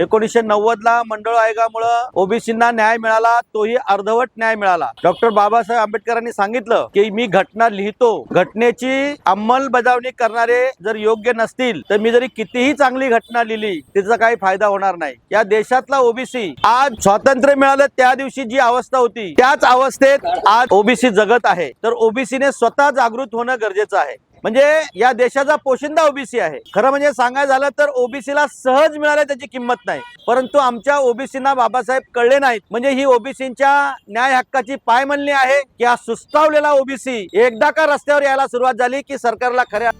एकोणीसशे नव्वद ला मंडळ आयोगामुळं ओबीसींना न्याय मिळाला तोही अर्धवट न्याय मिळाला. डॉक्टर बाबासाहेब आंबेडकरांनी सांगितलं की मी घटना लिहितो. घटनेची अंमलबजावणी करणारे जर योग्य नसतील तर मी जरी कितीही चांगली घटना लिहिली तिचा काही फायदा होणार नाही. या देशातला ओबीसी आज स्वातंत्र्य मिळालं त्या दिवशी जी अवस्था होती त्याच अवस्थेत आज ओबीसी जगत आहे. तर ओबीसीने स्वतः जागृत होणं गरजेचं आहे. म्हणजे या देशाचा पोशिंदा ओबीसी आहे. खरं म्हणजे सांगायचं झालं तर ओबीसीला सहज मिळाले त्याची किंमत नाही. परंतु आमच्या ओबीसीना बाबासाहेब कळले नाहीत. म्हणजे ही ओबीसीच्या न्याय हक्काची पायमल्ली आहे की हा सुस्तावलेला ओबीसी एकदा का रस्त्यावर यायला सुरुवात झाली की सरकारला खऱ्या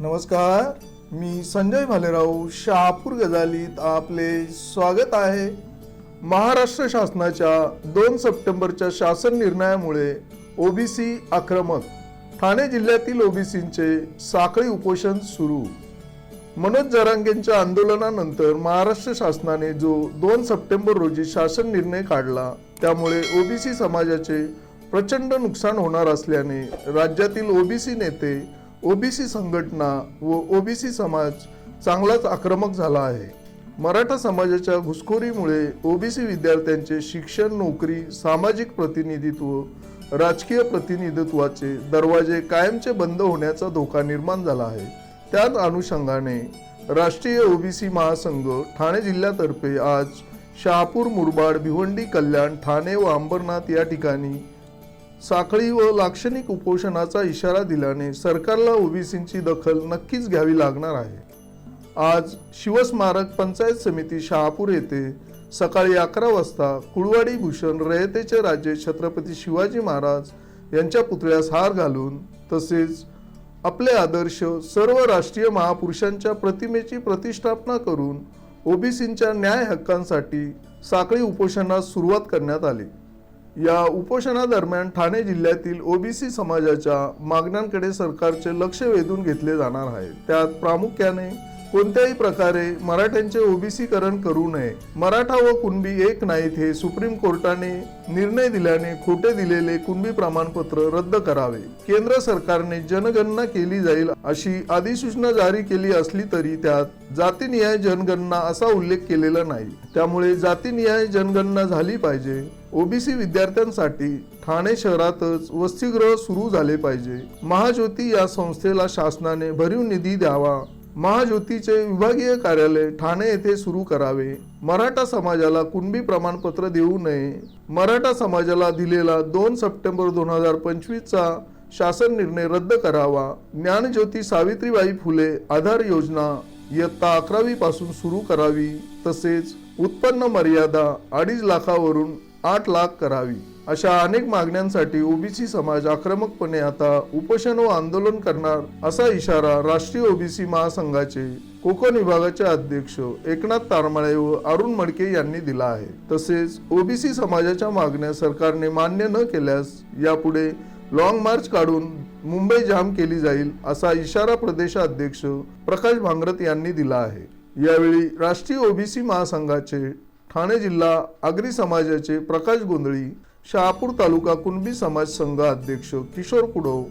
नमस्कार. मी संजय भालेराव शहापूर गजालीत आपले स्वागत आहे. महाराष्ट्र शासनाच्या दोन सप्टेंबरच्या शासन निर्णयामुळे ओबीसी आक्रमक ठाणे जिल्ह्यातील ओबीसींचे साखळी उपोषण सुरू. मनोज जरांगेंच्या आंदोलनानंतर महाराष्ट्र शासनाने जो दोन सप्टेंबर रोजी शासन निर्णय काढला त्यामुळे ओबीसी समाजाचे प्रचंड नुकसान होणार असल्याने राज्यातील ओबीसी नेते ओबीसी संघटना व ओबीसी समाज चांगलाच आक्रमक झाला आहे. मराठा समाजाच्या घुसखोरीमुळे ओबीसी विद्यार्थ्यांचे शिक्षण नोकरी सामाजिक प्रतिनिधित्व राजकीय प्रतिनिधित्वाचे दरवाजे कायमचे बंद होण्याचा धोका निर्माण झाला आहे. त्याच अनुषंगाने राष्ट्रीय ओबीसी महासंघ ठाणे जिल्ह्यातर्फे आज शहापूर मुरबाड भिवंडी कल्याण ठाणे व अंबरनाथ या ठिकाणी साखळी व लाक्षणिक उपोषणाचा इशारा दिल्याने सरकारला ओबीसींची दखल नक्कीच घ्यावी लागणार आहे. आज शिवस्मारक पंचायत समिती शहापूर येथे सकाळी अकरा वाजता कुळवाडी भूषण रयतेचे राजे छत्रपती शिवाजी महाराज यांच्या पुतळ्यास हार घालून तसेच आपले आदर्श सर्व राष्ट्रीय महापुरुषांच्या प्रतिमेची प्रतिष्ठापना करून ओबीसींच्या न्याय हक्कांसाठी साखळी उपोषणास सुरुवात करण्यात आली. या उपोषणादरम्यान ठाणे जिल्ह्यातील ओबीसी समाजाच्या मागण्यांकडे सरकारचे लक्ष वेधून घेतले जाणार आहे. त्यात प्रामुख्याने कोणत्याही प्रकारे मराठ्यांचे ओबीसीकरण करू नये. मराठा व कुणबी एक नाहीत हे सुप्रीम कोर्टाने निर्णय दिल्याने खोटे दिलेले कुणबी प्रमाणपत्र रद्द करावे. केंद्र सरकारने जनगणना केली जाईल अशी अधिसूचना जारी केली असली तरी त्यात जातीनिहाय जनगणना असा उल्लेख केलेला नाही. त्यामुळे जातीनिहाय जनगणना झाली पाहिजे. ओबीसी विद्यार्थ्यांसाठी ठाणे शहरातच वसतिगृह सुरू झाले पाहिजे. महाज्योती या संस्थेला शासनाने भरीव निधी द्यावा. महाज्योतीचे विभागीय कार्यालय ठाणे येथे सुरू करावे. मराठा समाजाला कुणबी प्रमाणपत्र देऊ नये. मराठा समाजाला दिलेला दोन सप्टेंबर दोन हजार पंचवीसचा शासन निर्णय रद्द करावा. ज्ञानज्योती सावित्रीबाई फुले आधार योजना इयत्ता अकरावी पासून सुरू करावी. तसेच उत्पन्न मर्यादा अडीच लाखावरून आठ लाख करावी. अशा अनेक मागण्यांसाठी ओबीसी समाज आक्रमकपणे आता उपोषण व आंदोलन करणार असा इशारा राष्ट्रीय ओबीसी महासंघाचे कोकण विभागाचे अध्यक्ष एकनाथ तारमाळे व अरुण मडके यांनी दिला आहे. तसेच ओबीसी समाजाच्या मागण्या सरकारने मान्य न केल्यास यापुढे लॉंग मार्च काढून मुंबई जाम केली जाईल असा इशारा प्रदेशाध्यक्ष प्रकाश भांगरत यांनी दिला आहे. यावेळी राष्ट्रीय ओबीसी महासंघाचे ठाणे जिल्हा आगरी समाजाचे प्रकाश गोंधळी शहापूर तालुका कुणबी समाज संघ अध्यक्ष किशोर कुडव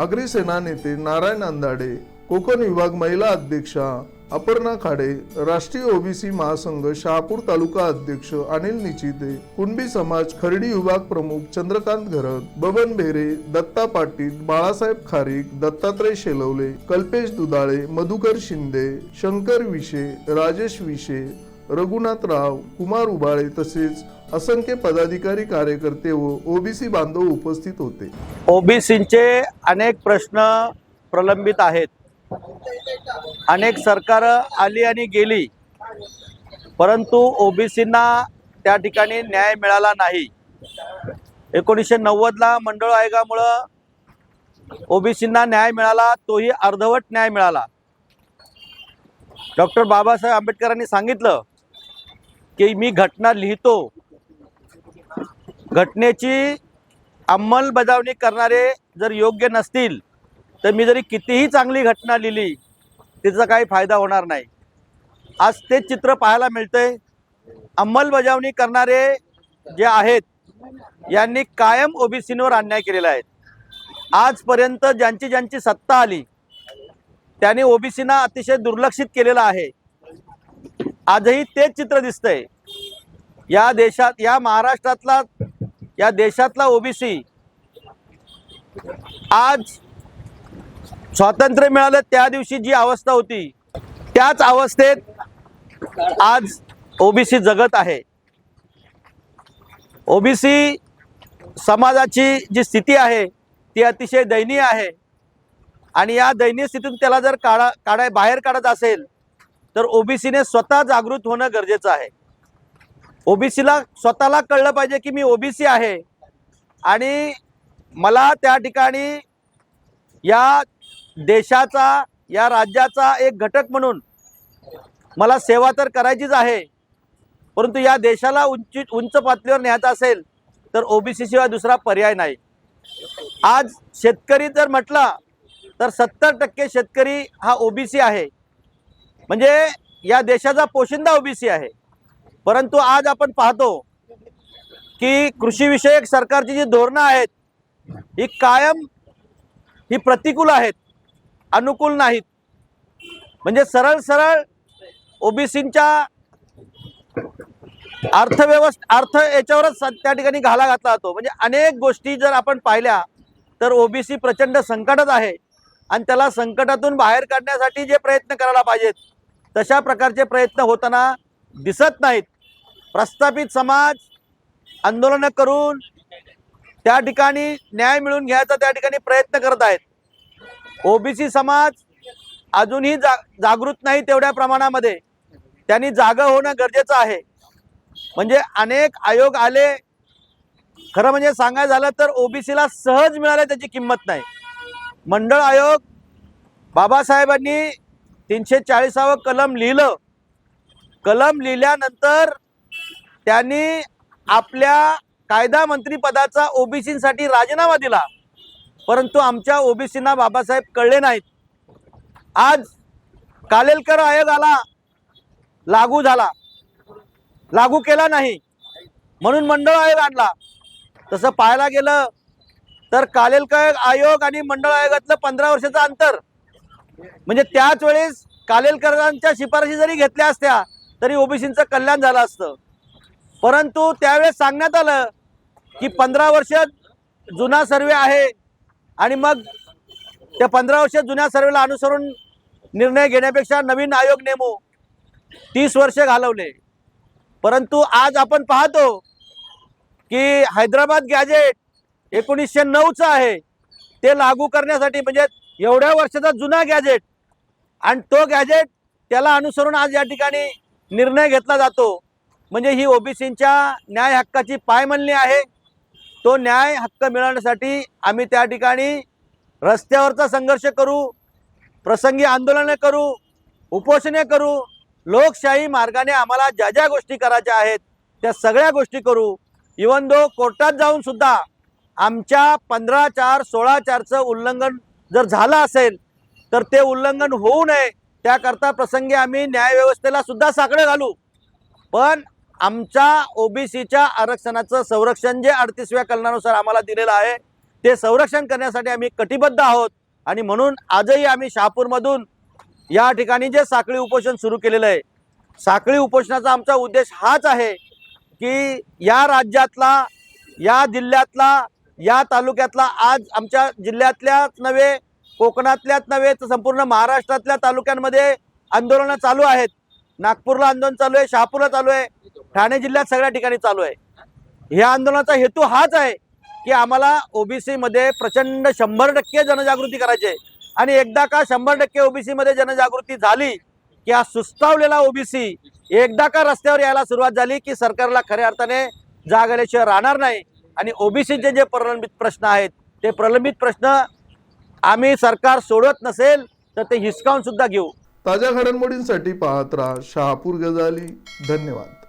आगरी सेना नेते नारायण अंदाडे कोकण विभाग महिला अध्यक्षा अपर्णा खाडे राष्ट्रीय ओबीसी महासंघ शहापूर तालुका अध्यक्ष अनिल निचिते कुणबी समाज खर्डी विभाग प्रमुख चंद्रकांत घरत बबन बेरे दत्ता पाटील बाळासाहेब खारीक दत्तात्रय शेलवले कल्पेश दुधाळे मधुकर शिंदे शंकर विशे राजेश विशे रघुनाथ राव कुमार उबाळे तसेच असंख्य पदाधिकारी कार्यकर्ते व ओबीसी बांधव उपस्थित होते. ओबीसींचे अनेक प्रश्न प्रलंबित आहेत. अनेक सरकार आली आणि गेली. परंतु ओबीसींना त्या ठिकाणी न्याय मिळाला नाही. एकोणीसशे नव्वदला मंडळ आयोगामुळं ओबीसींना न्याय मिळाला तोही अर्धवट न्याय मिळाला. डॉक्टर बाबासाहेब आंबेडकरांनी सांगितलं की मी घटना लिहितो घटनेची अंमलबजावणी करणारे जर योग्य नसतील तर मी जरी कितीही चांगली घटना लिहिली तिचा काही फायदा होणार नाही. आज तेच चित्र पाहायला मिळतंय. अंमलबजावणी करणारे जे आहेत यांनी कायम ओबीसींवर अन्याय केलेला आहे. आजपर्यंत ज्यांची ज्यांची सत्ता आली त्यांनी ओबीसीना अतिशय दुर्लक्षित केलेलं आहे. आजही तेच चित्र दिसतंय. या देशात या महाराष्ट्रातला या देशातला ओबीसी आज स्वातंत्र्य मिळालं त्या दिवशी जी अवस्था होती त्याच अवस्थेत आज ओबीसी जगत आहे. ओबीसी समाजाची जी स्थिती आहे ती अतिशय दयनीय आहे. आणि या दयनीय स्थितीतून त्याला जर काढा काढाय बाहेर काढत असेल तर ओबीसीने स्वतः जागृत होणं गरजेचं आहे. ओबीसीला स्वतःला कळलं पाहिजे की मी ओबीसी आहे. आणि मला त्या ठिकाणी या देशाचा या राज्याचा एक घटक म्हणून मला सेवा तर करायचीच आहे. परंतु या देशाला उंची उंच पातळीवर न्यायचं असेल तर ओबीसी शिवाय दुसरा पर्याय नाही. आज शेतकरी जर म्हटला तर सत्तर टक्के शेतकरी हा ओबीसी आहे. म्हणजे या देशाचा पोशिंदा ओबीसी आहे. परंतु आज आपण पाहतो की कृषीविषयक सरकारची जी धोरणं आहेत ही कायम ही प्रतिकूल आहेत अनुकूल नाहीत. म्हणजे सरळ सरळ ओबीसींच्या अर्थव्यवस्था अर्थ याच्यावरच त्या ठिकाणी घाला घातला जातो. म्हणजे अनेक गोष्टी जर आपण पाहिल्या तर ओबीसी प्रचंड संकटात आहे आणि त्याला संकटातून बाहेर काढण्यासाठी जे प्रयत्न करायला पाहिजेत तशा प्रकारचे प्रयत्न होताना दिसत नाहीत. प्रस्थापित समाज आंदोलनं करून त्या ठिकाणी न्याय मिळवून घ्यायचा त्या ठिकाणी प्रयत्न करत आहेत. ओबीसी समाज अजूनही जा जागृत नाही तेवढ्या प्रमाणामध्ये. त्यांनी जागं होणं गरजेचं आहे. म्हणजे अनेक आयोग आले. खरं म्हणजे सांगायचं झालं तर ओबीसीला सहज मिळाले त्याची किंमत नाही. मंडळ आयोग बाबासाहेबांनी तीनशे चाळीसावं कलम लिहिलं. कलम लिहिल्यानंतर त्यांनी आपल्या कायदा मंत्रीपदाचा ओबीसीसाठी राजीनामा दिला. परंतु आमच्या ओबीसींना बाबासाहेब कळले नाहीत. आज कालेलकर आयोग आला लागू झाला. लागू केला नाही. म्हणून मंडळ आयोग आणला. तसं पाहायला गेलं तर कालेलकर आयोग आणि मंडळ आयोगातलं पंधरा वर्षाचं अंतर. म्हणजे त्याच वेळेस कालेलकरांच्या शिफारशी जरी घेतल्या असत्या तरी ओबीसींचं कल्याण झालं असतं. परंतु त्यावेळेस सांगण्यात आलं की पंधरा वर्ष जुना सर्वे आहे आणि मग त्या पंधरा वर्ष जुन्या सर्वेला अनुसरून निर्णय घेण्यापेक्षा नवीन आयोग नेमू तीस वर्ष घालवले. परंतु आज आपण पाहतो की हैदराबाद गॅजेट एकोणीसशे नऊचं आहे. ते लागू करण्यासाठी म्हणजे एवढ्या वर्षाचा जुना गॅजेट आणि तो गॅजेट त्याला अनुसरून आज या ठिकाणी निर्णय घेतला जातो. म्हणजे ही ओबीसींच्या न्याय हक्काची पायमल्ली आहे. तो न्याय हक्क मिळवण्यासाठी आम्ही त्या ठिकाणी रस्त्यावरचा संघर्ष करू प्रसंगी आंदोलने करू उपोषणे करू लोकशाही मार्गाने आम्हाला ज्या ज्या गोष्टी करायच्या आहेत त्या सगळ्या गोष्टी करू. इवन दो कोर्टात जाऊन सुद्धा आमच्या पंधरा चार सोळा चारचं उल्लंघन जर झालं असेल तर ते उल्लंघन होऊ नये. त्याकरता प्रसंगी आम्ही न्यायव्यवस्थेला सुद्धा साकडं घालू. पण आमच्या ओबीसीच्या आरक्षणाचं संरक्षण जे अडतीसव्या कलनानुसार आम्हाला दिलेलं आहे ते संरक्षण करण्यासाठी आम्ही कटिबद्ध आहोत. आणि म्हणून आजही आम्ही शहापूरमधून या ठिकाणी जे साखळी उपोषण सुरू केलेलं आहे साखळी उपोषणाचा आमचा उद्देश हाच आहे की या राज्यातला या जिल्ह्यातला या तालुक्यातला आज आमच्या जिल्ह्यातल्याच नव्हे कोकणातल्याच नव्हे तर संपूर्ण महाराष्ट्रातल्या तालुक्यांमध्ये आंदोलनं चालू आहेत. नागपूरला आंदोलन चालू आहे शहापूरला चालू आहे. ठाणे जिल्ह्यात सगळ्या ठिकाणी चालू आहे. या आंदोलनाचा हेतू हाच आहे की आम्हाला ओबीसी मध्ये प्रचंड शंभर टक्के जनजागृती करायची आहे. आणि एकदा का शंभर टक्के ओबीसी मध्ये जनजागृती झाली की हा सुस्तावलेला ओबीसी एकदा का रस्त्यावर यायला सुरुवात झाली की सरकारला खऱ्या अर्थाने जाग आल्याशिवाय राहणार नाही आणि ओबीसीचे जे प्रलंबित प्रश्न आहेत ते प्रलंबित प्रश्न आम्ही सरकार सोडवत नसेल तर ते हिसकावून सुद्धा घेऊ. ताज्या घडामोडींसाठी पाहत राहा शहापूर गजाली. धन्यवाद.